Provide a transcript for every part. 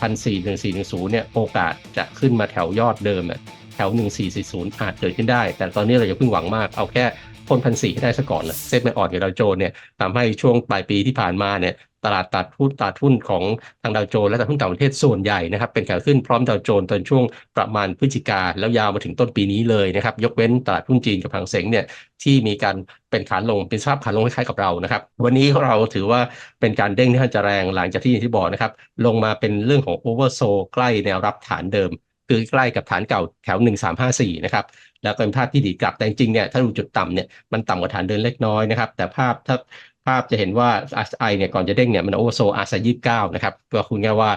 พันสี่หนึ่งสี่หนึ่งศูนย์เนี่ยโอกาสจะขึ้นมาแถวยอดเดิมอะแถวหนึ่งสี่สี่ศูนย์อาจเกิดขึ้นได้ แต่ตอนนี้เราอย่าเพิ่งหวังมากเอาแค่พ้นพันสี่ให้ได้ซะก่อนเลยเซ็ตไม่อ่อนกับดาวโจนเนี่ยทำให้ช่วงปลายปีที่ผ่านมาเนี่ย ตลาดตัดหุ้นตลาดหุ้นของทางดาวโจนส์และตลาดหุ้นต่างประเทศส่วนใหญ่นะครับเป็นขาขึ้นพร้อมดาวโจนส์ตอนช่วงประมาณพฤศจิกาแล้วยาวมาถึงต้นปีนี้เลยนะครับยกเว้นตลาดหุ้นจีนกับหางเส็งเนี่ยที่มีการเป็นขาลงเป็นสภาพขาลงคล้ายๆกับเรานะครับ วันนี้เราถือว่าเป็นการเด้งที่ค่อนจะแรงหลังจากที่อย่างที่บอกนะครับลงมาเป็นเรื่องของโอเวอร์โซใกล้แนวรับฐานเดิม คือใกล้กับฐานเก่าแถว 1354นะครับแล้วก็เป็นภาพที่ดีกลับแต่จริงๆเนี่ยถ้าดูจุดต่ำเนี่ยมันต่ำกว่าฐานเดินเล็กน้อยนะครับแต่ภาพถ้า ภาพจะเห็นว่า RSI เนี่ยก่อนจะเด้งเนี่ยมันโอเวอร์โซ RSI 29 นะครับ ก็คุณง่ายว่า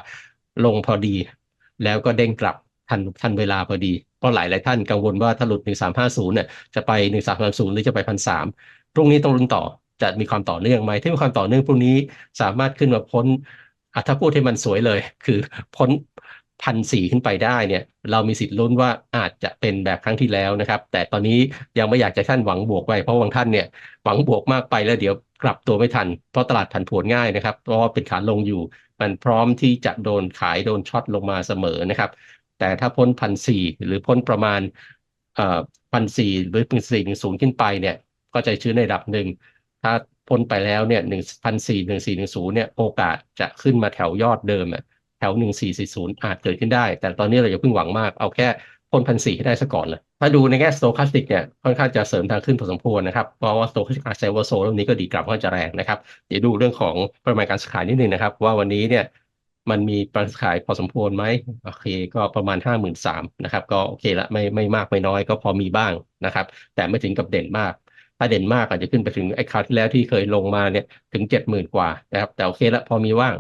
ลงพอดี แล้วก็เด้งกลับทันทันเวลาพอดีเพราะหลายหลายท่านกังวลว่าถ้าหลุด 1350 เนี่ยจะไป 1330 หรือจะไป 1,300 พรุ่งนี้ต้องลุ้นต่อจะมีความต่อเนื่องไหมถ้ามีความต่อเนื่องพรุ่งนี้สามารถขึ้นมาพ้นอะถ้าพูดให้มันสวยเลย คือพ้น พันสี่ขึ้นไปได้เนี่ยเรามีสิทธิ์ลุ้นว่าอาจจะเป็นแบบครั้งที่แล้วนะครับ แต่ตอนนี้ยังไม่อยากจะท่านหวังบวกไว้เพราะบางท่านเนี่ยหวังบวกมากไปแล้วเดี๋ยวกลับตัวไม่ทัน เพราะตลาดผันผวนง่ายนะครับ เพราะว่าเป็นขาลงอยู่ มันพร้อมที่จะโดนขายโดนช็อตลงมาเสมอนะครับ แต่ถ้าพ้นพันสี่หรือพ้นประมาณพันสี่หรือพันสี่หนึ่งศูนย์ขึ้นไปเนี่ยก็จะชื้นในระดับหนึ่งถ้าพ้นไปแล้วเนี่ยหนึ่งพันสี่หนึ่งสี่หนึ่งศูนย์เนี่ยโอกาสจะขึ้นมาแถวยอดเดิมอะ ถวหนึ่งสี่สี่ศูนย์อาจเกิดขึ้นได้ แต่ตอนนี้เราอย่าเพิ่งหวังมาก เอาแค่พ้นพันสี่ให้ได้ซะก่อนเลย ถ้าดูในแง่สโตคัสติกเนี่ยค่อนข้างจะเสริมทางขึ้นพอสมควรนะครับ เพราะว่าสโตคัสติกอาเซเวอร์โซแล้วนี้ก็ดีกลับค่อนจะแรงนะครับ เดี๋ยวดูเรื่องของปริมาณการขายนิดนึงนะครับ ว่าวันนี้เนี่ยมันมีปริมาณขายพอสมควรไหมโอเค ก็ประมาณห้าหมื่นสามนะครับ ก็โอเคละไม่ไม่มากไม่น้อยก็พอมีบ้างนะครับ แต่ไม่ถึงกับเด่นมาก ถ้าเด่นมากอาจจะขึ้นไปถึงไอ้คราวที่แล้วที่เคยลงมาเนี่ยถึงเจ็ดหมื่นกว่านะครับแต่โอเคละพอมีว่าง